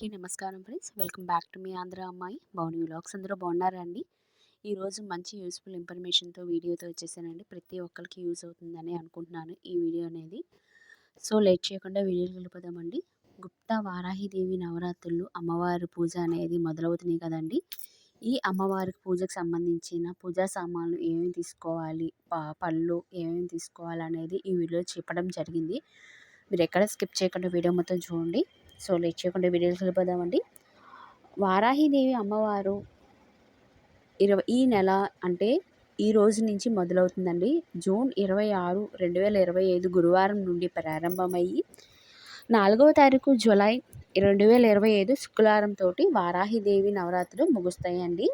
అందరికీ నమస్కారం friends. Welcome back to మీ ఆంధ్ర అమ్మాయి బౌని వ్లాగ్స్. అందరూ బాగున్నారా అండి ఈరోజు మంచి యూస్ఫుల్ ఇన్ఫర్మేషన్తో వీడియోతో వచ్చేసానండి. ప్రతి ఒక్కరికి యూజ్ అవుతుందని అనుకుంటున్నాను ఈ వీడియో అనేది. సో లేట్ చేయకుండా వీడియోకి వెళ్ళిపోదామండి. గుప్తా వారాహిదేవి నవరాత్రులు అమ్మవారి పూజ అనేది మొదలవుతున్నాయి కదండి. ఈ అమ్మవారికి పూజకు సంబంధించిన పూజా సామాన్లు ఏమేమి తీసుకోవాలి? పళ్ళు ఏమేమి తీసుకోవాలి అనేది ఈ వీడియో చెప్పడం జరిగింది. మీరు ఎక్కడ స్కిప్ చేయకుండా వీడియో మొత్తం చూడండి. సో లేట్ చేయకుండా వీడియోకి వెళ్ళిపోదామండి. వారాహిదేవి అమ్మవారు ఇరవై ఈ నెల అంటే ఈ రోజు నుంచి మొదలవుతుందండి. జూన్ ఇరవై ఆరు రెండు వేల ఇరవై ఐదు గురువారం నుండి ప్రారంభమయ్యి నాలుగవ తారీఖు జులై రెండు వేల ఇరవై ఐదు శుక్రవారంతో వారాహిదేవి నవరాత్రులు ముగుస్తాయండి.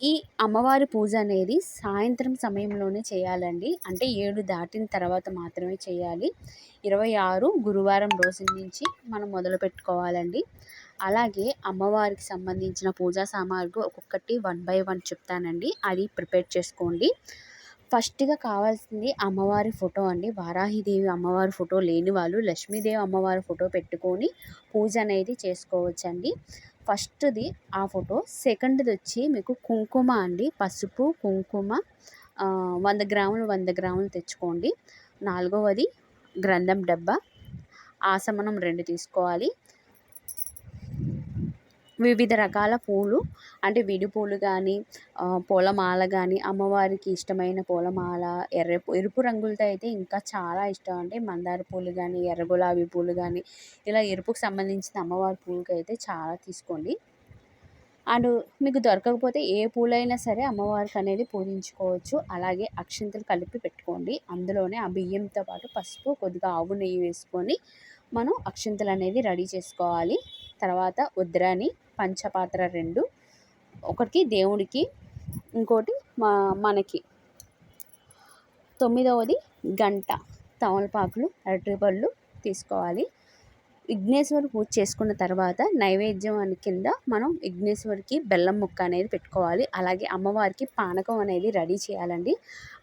ఈ అమ్మవారి పూజ అనేది సాయంత్రం సమయంలోనే చేయాలండి. అంటే ఏడు దాటిన తర్వాత మాత్రమే చేయాలి. ఇరవై ఆరు గురువారం రోజు నుంచి మనం మొదలు పెట్టుకోవాలండి. అలాగే అమ్మవారికి సంబంధించిన పూజా సామాగ్రి ఒక్కొక్కటి వన్ బై వన్ చెప్తానండి. అది ప్రిపేర్ చేసుకోండి. ఫస్ట్గా కావాల్సింది అమ్మవారి ఫోటో అండి. వారాహిదేవి అమ్మవారి ఫోటో లేని వాళ్ళు లక్ష్మీదేవి అమ్మవారి ఫోటో పెట్టుకొని పూజ అనేది చేసుకోవచ్చండి. ఫస్ట్ది ఆ ఫోటో. సెకండ్ది వచ్చి మీకు కుంకుమ అండి. పసుపు కుంకుమ వంద గ్రాములు వంద గ్రాములు తెచ్చుకోండి. నాలుగవది గ్రంథం డబ్బా. ఆసమనం రెండు తీసుకోవాలి. వివిధ రకాల పూలు అంటే విడి పూలు కానీ పూలమాల కానీ అమ్మవారికి ఇష్టమైన పూలమాల ఎర్ర ఎరుపు రంగులతో అయితే ఇంకా చాలా ఇష్టం. అంటే మందార పూలు కానీ ఎర్ర గులాబీ పూలు కానీ ఇలా ఎరుపుకు సంబంధించిన అమ్మవారి పూలకి అయితే చాలా తీసుకోండి. అండ్ మీకు దొరకకపోతే ఏ పూలైనా సరే అమ్మవారికి అనేది పూజించుకోవచ్చు. అలాగే అక్షింతలు కలిపి పెట్టుకోండి. అందులోనే ఆ బియ్యంతో పాటు పసుపు కొద్దిగా ఆవు నెయ్యి వేసుకొని మనం అక్షింతలు అనేది రెడీ చేసుకోవాలి. తర్వాత ఉద్రాని పంచపాత్ర రెండు ఒకటి దేవుడికి ఇంకోటి మా మనకి. తొమ్మిదవది గంట తమలపాకులు అరటిపళ్ళు తీసుకోవాలి. విఘ్నేశ్వరి పూజ చేసుకున్న తర్వాత నైవేద్యం కింద మనం విఘ్నేశ్వరికి బెల్లం ముక్క అనేది పెట్టుకోవాలి. అలాగే అమ్మవారికి పానకం అనేది రెడీ చేయాలండి.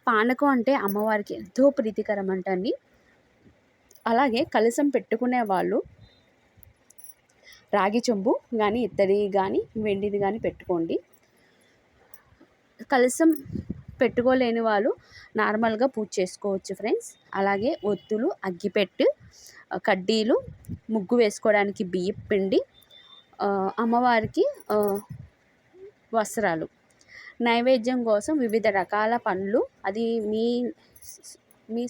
పానకం అంటే అమ్మవారికి ఎంతో ప్రీతికరం అంటండి. అలాగే కలసం పెట్టుకునే వాళ్ళు రాగి చెంబు కానీ ఇత్తడి కానీ వెండిది కానీ పెట్టుకోండి. కలసం పెట్టుకోలేని వాళ్ళు నార్మల్గా పూజ చేసుకోవచ్చు ఫ్రెండ్స్ అలాగే ఒత్తులు అగ్గిపెట్టు కడ్డీలు ముగ్గు వేసుకోవడానికి బియ్యం పిండి అమ్మవారికి వస్త్రాలు. నైవేద్యం కోసం వివిధ రకాల పండ్లు అది మీ మీ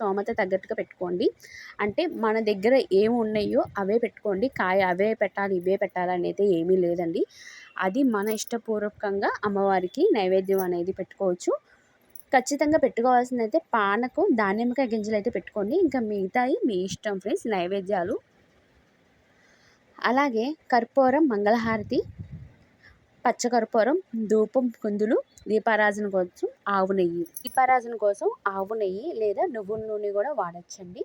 స్తోమత తగ్గట్టుగా పెట్టుకోండి. అంటే మన దగ్గర ఏమి ఉన్నాయో అవే పెట్టుకోండి. కాయ అవే పెట్టాలి ఇవే పెట్టాలి అనేది ఏమీ లేదండి. అది మన ఇష్టపూర్వకంగా అమ్మవారికి నైవేద్యం అనేది పెట్టుకోవచ్చు. ఖచ్చితంగా పెట్టుకోవాల్సింది అయితే పానకం దానిమ్మకాయ గింజలు అయితే పెట్టుకోండి. ఇంకా మిగతాయి మీ ఇష్టం ఫ్రెండ్స్ నైవేద్యాలు. అలాగే కర్పూరం మంగళహారతి పచ్చకర్పూరం ధూపం కుందులు దీపారాజన కోసం ఆవు నెయ్యి. దీపారాజన కోసం ఆవు నెయ్యి లేదా నువ్వుల నూనె కూడా వాడచ్చండి.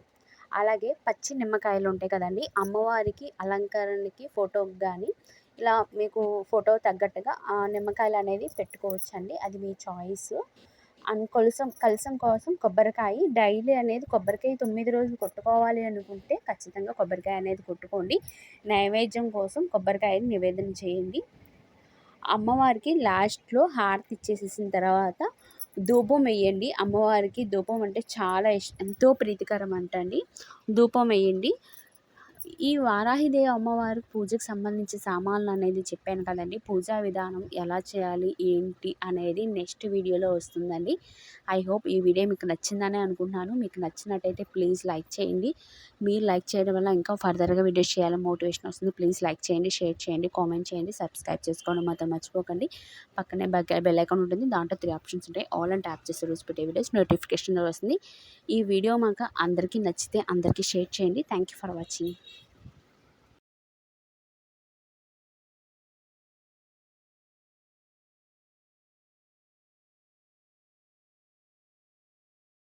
అలాగే పచ్చి నిమ్మకాయలు ఉంటాయి కదండి అమ్మవారికి అలంకరణకి ఫోటోకి కానీ ఇలా మీకు ఫోటో తగ్గట్టుగా ఆ నిమ్మకాయలు అనేది పెట్టుకోవచ్చండి అది మీ చాయిస్. అండ్ కొలసం కలసం కోసం కొబ్బరికాయ డైలీ అనేది కొబ్బరికాయ తొమ్మిది రోజులు కొట్టుకోవాలి అనుకుంటే ఖచ్చితంగా కొబ్బరికాయ అనేది కొట్టుకోండి. నైవేద్యం కోసం కొబ్బరికాయని నివేదన చేయండి. అమ్మవారికి లాస్ట్లో హారతి ఇచ్చేసేసిన తర్వాత ధూపం వేయండి. అమ్మవారికి ధూపం అంటే చాలా ఇష్టం ఎంతో ప్రీతికరం అంటండి. ధూపం వేయండి. ఈ వారాహిదేవి అమ్మవారి పూజకు సంబంధించి సామాన్లు అనేది చెప్పాను కదండి. పూజా విధానం ఎలా చేయాలి ఏంటి అనేది నెక్స్ట్ వీడియోలో వస్తుందండి. ఐ హోప్ ఈ వీడియో మీకు నచ్చిందని అనుకుంటున్నాను. మీకు నచ్చినట్టయితే ప్లీజ్ లైక్ చేయండి. మీరు లైక్ చేయడం వల్ల ఇంకా ఫర్దర్గా వీడియోస్ చేయాలని మోటివేషన్ వస్తుంది. ప్లీజ్ లైక్ చేయండి షేర్ చేయండి కామెంట్ చేయండి సబ్స్క్రైబ్ చేసుకోవడం మాత్రం మర్చిపోకండి. పక్కనే బెల్ ఐకాన్ ఉంటుంది. దాంట్లో త్రీ ఆప్షన్స్ ఉంటాయి. ఆల్ అండ్ ట్యాప్ చేస్తే రోజు పెట్టే వీడియోస్ నోటిఫికేషన్ వస్తుంది. ఈ వీడియో మాకు అందరికీ నచ్చితే అందరికీ షేర్ చేయండి. Thank for watching.